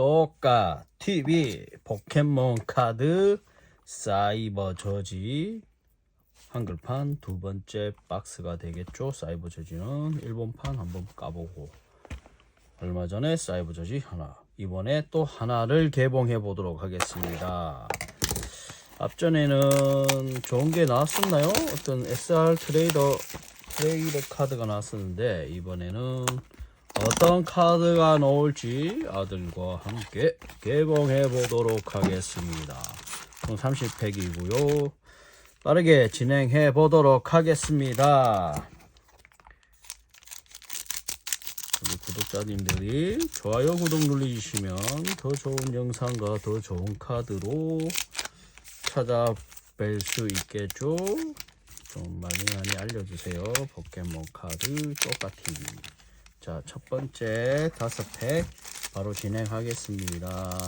똑같 TV 포켓몬 카드 사이버 저지 한글판 두 번째 박스가 되겠죠. 사이버 저지는 일본판 한번 까보고 얼마 전에 사이버 저지 하나 이번에 또 하나를 개봉해 보도록 하겠습니다. 앞전에는 좋은 게 나왔었나요? 어떤 SR 트레이더 트레이더 카드가 나왔었는데 이번에는 어떤 카드가 나올지 아들과 함께 개봉해 보도록 하겠습니다. 총 30팩이고요. 빠르게 진행해 보도록 하겠습니다. 우리 구독자님들이 좋아요 구독 눌러주시면 더 좋은 영상과 더 좋은 카드로 찾아뵐 수 있겠죠. 좀 많이 많이 알려주세요. 포켓몬 카드 똑같이. 자, 첫 번째 다섯 팩 바로 진행하겠습니다.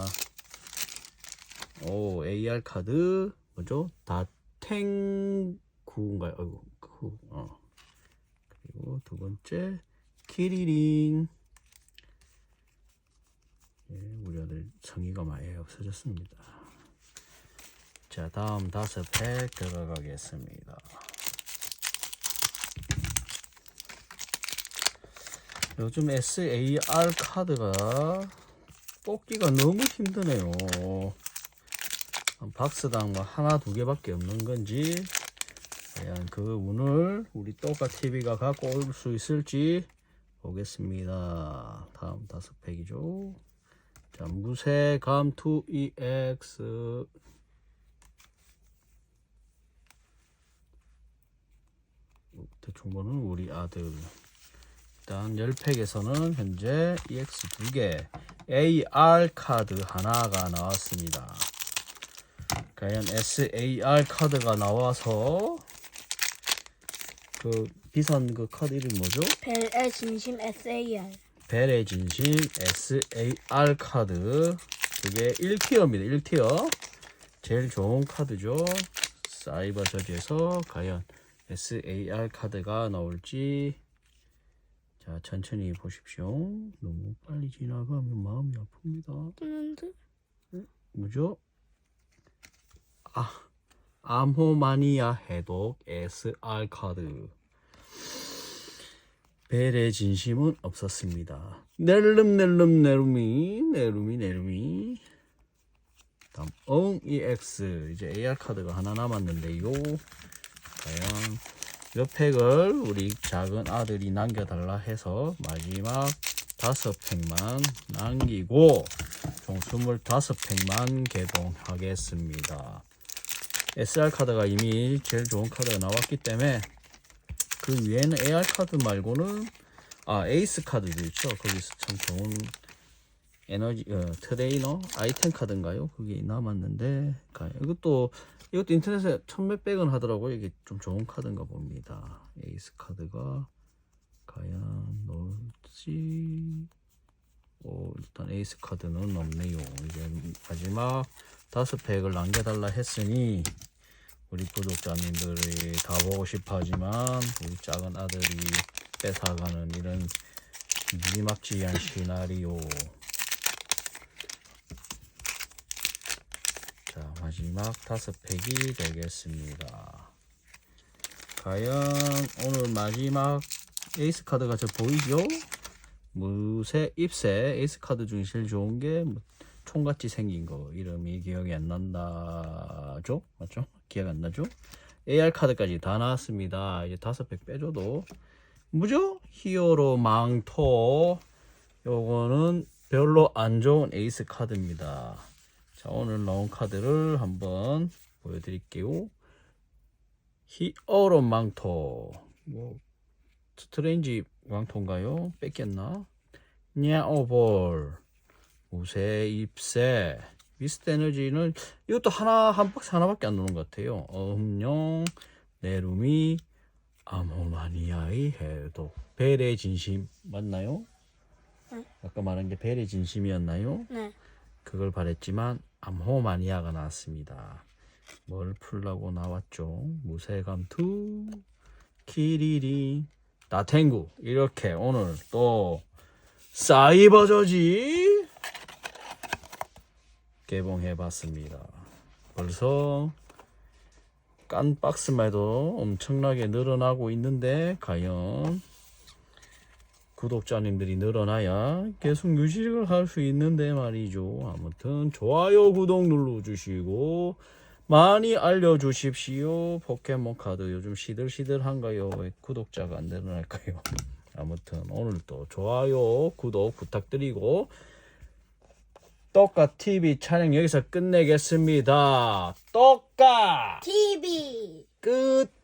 오, AR 카드 뭐죠? 다탱 구인가요? 어이구, 구, 어. 그리고 두 번째 키리링. 예, 우리 아들 성의가 많이 없어졌습니다. 자, 다음 다섯 팩 들어가겠습니다. 요즘 SAR 카드가 뽑기가 너무 힘드네요. 한 박스당 뭐 하나 두 개밖에 없는 건지 과연 그 운을 우리 또까 TV가 갖고 올 수 있을지 보겠습니다. 다음 다섯 팩이죠. 자, 무쇠 감투 EX 대충 보는 우리 아들 일단 10팩에서는 현재 EX 2개 AR 카드 하나가 나왔습니다. 과연 SAR 카드가 나와서 그 비싼 그 카드 이름 뭐죠? 벨의 진심 SAR. 벨의 진심 SAR 카드. 그게 1티어입니다 1티어. 제일 좋은 카드죠. 사이버 저지에서 과연 SAR 카드가 나올지 자 천천히 보십시오 너무 빨리 지나가면 마음이 아픕니다 뜨는데? 뭐죠? 아 암호마니아 해독 SR 카드 벨의 진심은 없었습니다. 넬름 넬름 네루미 네루미 네루미 다음 엉 EX 이제 AR 카드가 하나 남았는데요. 과연 몇 팩을 우리 작은 아들이 남겨달라 해서 마지막 다섯 팩만 남기고 총 25팩만 개봉하겠습니다. SR 카드가 이미 제일 좋은 카드가 나왔기 때문에 그 위에는 AR 카드 말고는 아 에이스 카드도 있죠. 거기서 참 좋은 에너지 어, 트레이너 아이템 카드인가요? 그게 남았는데 가- 이것도 이것도 인터넷에 천몇백 원 하더라고요. 이게 좀 좋은 카드인가 봅니다. 에이스 카드가 과연 뭘지 오, 일단 에이스 카드는 없네요. 이제 마지막 다섯 팩을 남겨달라 했으니 우리 구독자님들이 다 보고 싶어 하지만 우리 작은 아들이 뺏어가는 이런 무지막지한 시나리오. 자, 마지막 다섯 팩이 되겠습니다. 과연 오늘 마지막 에이스 카드가 저 보이죠? 무쇠 잎새 에이스 카드 중에 제일 좋은 게 뭐, 총같이 생긴 거 이름이 기억이 안 난다죠? 맞죠? 기억 안 나죠? AR 카드까지 다 나왔습니다. 이제 다섯 팩 빼줘도 뭐죠? 히어로 망토 요거는 별로 안 좋은 에이스 카드입니다. 자 오늘 나온 카드를 한번 보여드릴게요. 히어로 망토 뭐 스트레인지 왕통가요? 뺏겼나? 냐오볼 우세 입새 미스트 에너지는 이것도 하나 한 박스 하나밖에 안 나오는 것 같아요. 음용 네루미 아모마니아의 해독 벨의 진심 맞나요? 네. 아까 말한 게 벨의 진심이었나요? 네. 그걸 바랬지만 암호 마니아가 나왔습니다. 뭘 풀라고 나왔죠? 무쇠감 투, 키리리, 나탱구 이렇게 오늘 또 사이버 저지 개봉해 봤습니다. 벌써 깐 박스만 해도 엄청나게 늘어나고 있는데 과연 구독자님들이 늘어나야 계속 유지를 할 수 있는데 말이죠. 아무튼 좋아요, 구독 눌러주시고 많이 알려주십시오. 포켓몬 카드 요즘 시들시들한가요? 왜 구독자가 안 늘어날까요? 아무튼 오늘도 좋아요, 구독 부탁드리고 떡가 TV 촬영 여기서 끝내겠습니다. 떡가 TV 끝.